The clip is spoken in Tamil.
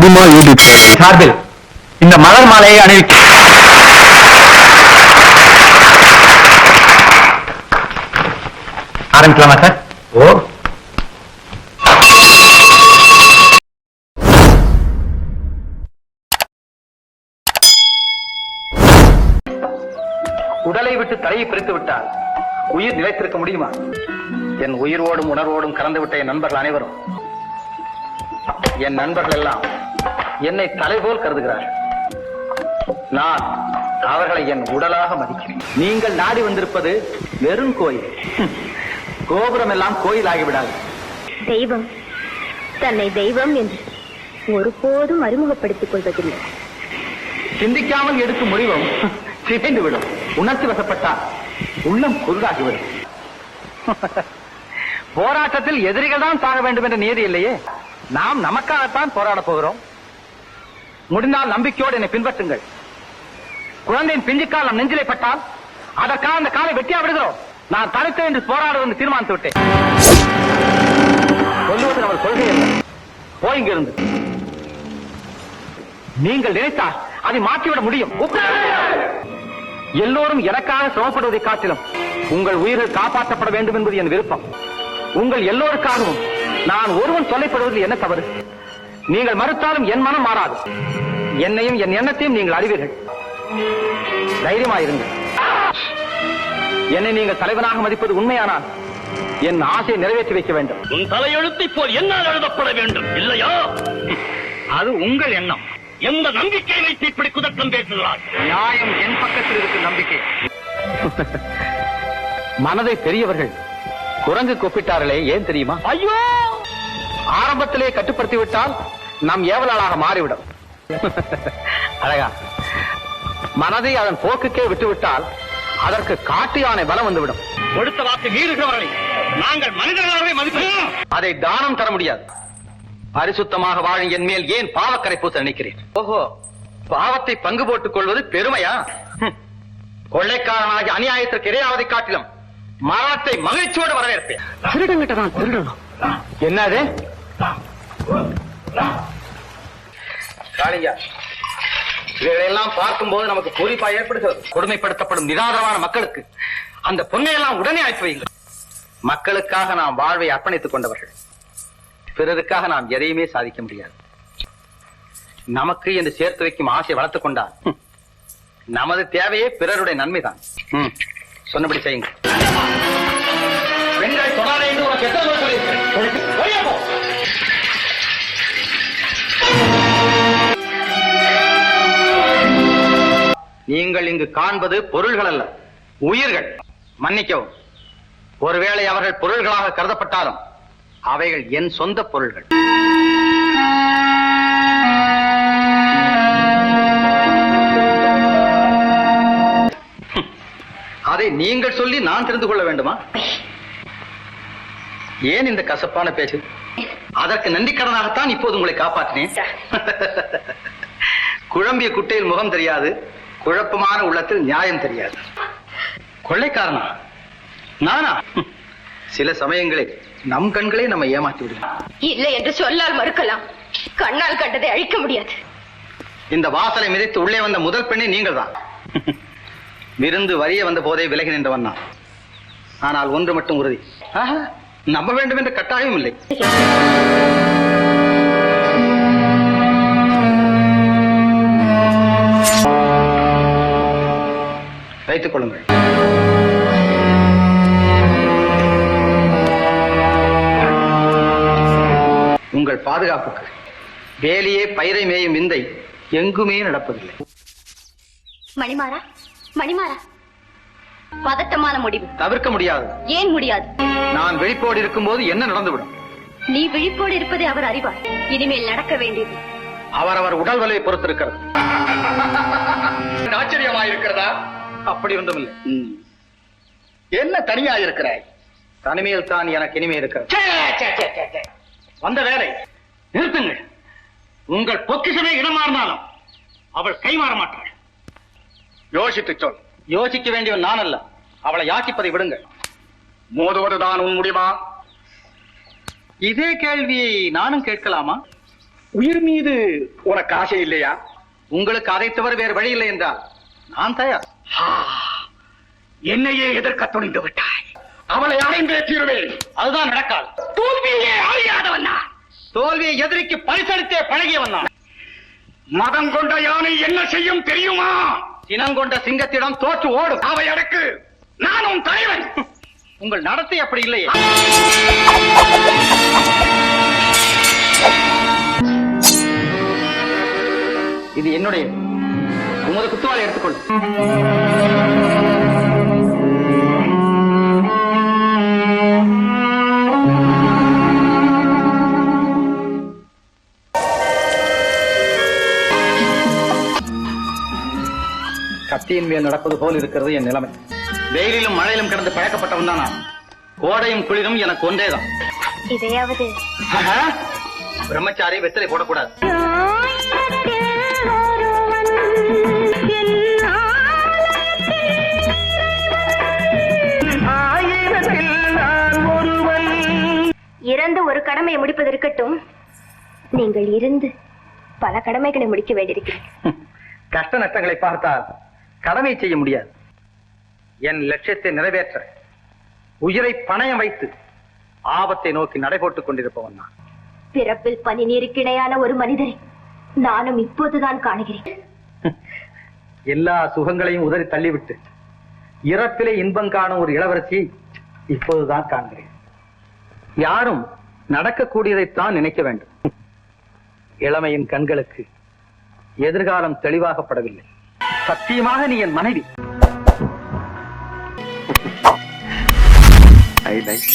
அதிகமா ஈடுபட்டு சார்பில் இந்த மலர் மாலையை அணிவிக்க ஆரம்பிக்கலாமா சார்? ஓ. உடலை விட்டு தலையை பிரித்து விட்டால் உயிர் நிலைத்திருக்க முடியுமா? என் உயிரோடும் உணர்வோடும் கலந்து விட்ட என் நண்பர்கள் அனைவரும் என் நண்பர்கள் எல்லாம் என்னை தலை போல் கருதுகிறார்கள் நான் அவர்களை என் உடலாக மதிக்கிறேன். நீங்கள் நாடி வந்திருப்பது வெறும் கோயில். கோபுரம் எல்லாம் கோயில் ஆகிவிடாது தெய்வம். தன்னை தெய்வம் என்று ஒருபோதும் அறிமுகப்படுத்திக் கொள்வதில்லை. சிந்திக்காமல் எடுக்கும் முடிவும் சிதைந்து விடும் உணர்ச்சி வசப்பட்டால் உள்ளம் குருடாகிவிடும். போராட்டத்தில் எதிரிகள் தான் சாக வேண்டும் என்ற நியதி இல்லையே? நாம் நமக்காகத்தான் போராடப் போகிறோம். முடிந்தால் நம்பிக்கையோடு என்னை பின்பற்றுங்கள். குழந்தையின் பிஞ்சுக்கால் நம் நெஞ்சிலை பட்டால் அதற்காக அந்த காலை வெட்டியா விடுகிறோம். நான் தடுத்து என்று போராடுவது என்று தீர்மானித்து விட்டேன். சொல்லுவது கொள்கை அல்ல போய் இங்கிருந்து நீங்கள் நினைத்தால் அதை மாற்றிவிட முடியும். எல்லோரும் எனக்காக சிரமப்படுவதை காட்டிலும் உங்கள் உயிர்கள் காப்பாற்றப்பட வேண்டும் என்பது என் விருப்பம். உங்கள் எல்லோருக்காகவும் நான் ஒருவன் தொல்லைப்படுவதில் என்ன தவறு? நீங்கள் மறுத்தாலும் என் மனம் மாறாது. என்னையும் என் எண்ணத்தையும் நீங்கள் அறிவீர்கள். தைரியமாயிருங்கள். என்னை நீங்கள் தலைவனாக மதிப்பது உண்மையானால் என் ஆசையை நிறைவேற்றி வைக்க வேண்டும். உன் தலையெழுத்தை போல் என்னால் எழுதப்பட வேண்டும் இல்லையா? அது உங்கள் எண்ணம். எந்த நம்பிக்கை வைத்து இப்படி குதர்க்கம் பேசுகிறார் நியாயம் என் பக்கத்தில் இருக்கு நம்பிக்கை. மனதை பெரியவர்கள் குரங்கு கூப்பிட்டார்களே ஏன் தெரியுமா? ஐயோ! ஆரம்பத்திலே கட்டுப்படுத்தி விட்டால் நம் ஏவலாளாக மாறிவிடும். அழகா. மனதை அதன் போக்குக்கே விட்டுவிட்டால் அதற்கு காட்டு யானை பலம் வந்துவிடும். கொடுத்த வாக்கு மீறுகிறவர்களை நாங்கள் மனிதர்களாகவே மதிப்போம். அதை தானம் தர முடியாது. பரிசுத்தமாக வாழும் என் மேல் ஏன் பாவக்கரை பூச நினைக்கிறேன் ஓஹோ பாவத்தை பங்கு போட்டுக் கொள்வது பெருமையா. கொள்ளைக்காரனாகி அநியாயத்திற்கு இரையாவதை காட்டிலும் மரணத்தை மகிழ்ச்சியோடு வரவேற்பேன். திருடங்கிட்ட தான் திருடணும். என்னது? இவைகளெல்லாம் பார்க்கும்போது நமக்கு பூரிப்பா ஏற்படுகிறது. கொடுமைப்படுத்தப்படும் நிராதரவான மக்களுக்கு அந்த பொன்னையெல்லாம் உடனே அனுப்பி வையுங்கள். மக்களுக்காக நாம் வாழ்வை அர்ப்பணித்துக் கொண்டவர்கள். பிறருக்காக நாம் எதையுமே சாதிக்க முடியாது. நமக்கு என்று சேர்த்து வைக்கும் ஆசை வளர்த்துக் கொண்டால் நமது தேவையே பிறருடைய நன்மைதான். சொன்னபடி செய்யுங்கள். பெண்களை தொடாதே என்று உனக்கு எத்தனை நீங்கள் இங்கு காண்பது பொருள்கள் அல்ல உயிர்கள். மன்னிக்கவும் ஒருவேளை அவர்கள் பொருள்களாக கருதப்பட்டாலும் அவைகள் என் சொந்த பொருள்கள். அதை நீங்கள் சொல்லி நான் தெரிந்து கொள்ள வேண்டுமா? ஏன் இந்த கசப்பான பேச்சு? அதற்கு நன்றிக்கடனாகத்தான் இப்போது உங்களை காப்பாற்றினேன். குழம்பிய குட்டையில் முகம் தெரியாது. குழப்பமான உள்ளத்தில் நியாயம் தெரியாது. கொள்ளைக்காரனா? நானா? சில சமயங்களில் நம் கண்களே நம்ம ஏமாற்றி விடுகிறோம் இல்லை என்று சொல்லால் மறுக்கலாம். கண்ணால் கண்டதை அழிக்க முடியாது. இந்த வாசலை மிதித்து உள்ளே வந்த முதல் பெண்ணே நீங்கள் தான். விருந்து வரிய வந்த போதே விலகி நின்றவன் நான். ஆனால் ஒன்று மட்டும் உறுதி. நம்ப வேண்டும் என்ற கட்டாயம் இல்லை. வைத்துக் கொள்ளுங்கள். உங்கள் பாதுகாப்புக்கு வேலியே பயிரை மேயும் விந்தை எங்குமே நடப்பதில்லை. மணிமாறா மணிமாறா. பதட்டமான முடிவு. தவிர்க்க முடியாது. ஏன் முடியாது? நான் விழிப்போடு இருக்கும்போது என்ன நடந்துவிடும்? நீ விழிப்போடு இருப்பதை அவர் அறிவார். இனிமேல் நடக்க வேண்டியது. அவரவர் உடல் வலியை பொறுத்திருக்கிறது. ஆச்சரியமாயிருக்கிறதா? அப்படி ஒன்றுமில்லை. என்ன தனியா இருக்கிறாய்? தனிமையில் தான் எனக்கு இனிமே இருக்கிறது. வந்த வேலை. நிறுத்துங்கள். உங்கள் பொக்கிஷமே இடம் மாறினாலும் அவள் கைமாற மாட்டாள். யோசித்து சொல். யோசிக்க வேண்டியவன் நான் அல்ல அவளை யாசிப்பதை விடுங்கள். மோதுவதுதான் உன் முடிவா? இதே கேள்வியை நானும் கேட்கலாமா? உயிர் மீது உனக்கு ஆசை இல்லையா? உங்களுக்கு அதை தவிர வேறு வழி இல்லை என்றால் நான் தயார். என்னையே எதிர்க்க துணிந்து விட்டாய். அவளை அடைந்தே தீருவேன். அதுதான் நடக்காது. தோல்வியே அறியாதவன் நான். தோல்வியை எதிரிக்கு பரிசளித்தே பழகியவன் நான். மதம் கொண்ட யானை என்ன செய்யும் தெரியுமா? சினங்கொண்ட சிங்கத்திடம் தோற்று ஓடும் அவை அடக்கு. நானும் தலைவன். உங்கள் நடத்தை அப்படி இல்லையே. இது என்னுடைய உமது குத்துவாளை எடுத்துக்கொள். கத்தியின் மேல் நடப்பது போல் இருக்கிறது என் நிலைமை. வெயிலிலும் மழையிலும் கிடந்து பழக்கப்பட்டவன் தான்? நான் கோடையும் குளிரும் எனக்கு ஒன்றேதான். இதையாவது பிரம்மச்சாரி வெத்தலை போடக்கூடாது. கடமையை முடிப்பது இருக்கட்டும் நீங்கள் இருந்து பல கடமைகளை முடிக்க வேண்டியிருக்கிறீர்கள் கஷ்ட நஷ்டங்களை பார்த்தால் கடமை செய்ய முடியாது. என் லட்சியத்தை நிறைவேற்ற உயிரை பணயம் வைத்து ஆபத்தை நோக்கி நடைபோட்டுக் கொண்டிருப்பவன் நான். பிறப்பில் பனி நீருக்கு இணையான ஒரு மனிதரை நானும் இப்போதுதான் காணுகிறேன். எல்லா சுகங்களையும் உதறி தள்ளிவிட்டு இறப்பிலே இன்பம் காணும் ஒரு இளவரசியை இப்போதுதான் காண்கிறேன். யாரும் நடக்கக்கூடியதைத்தான் நினைக்க வேண்டும். இளமையின் கண்களுக்கு எதிர்காலம் தெளிவாகப்படவில்லை. சத்தியமாக நீ என் மனைவி. I like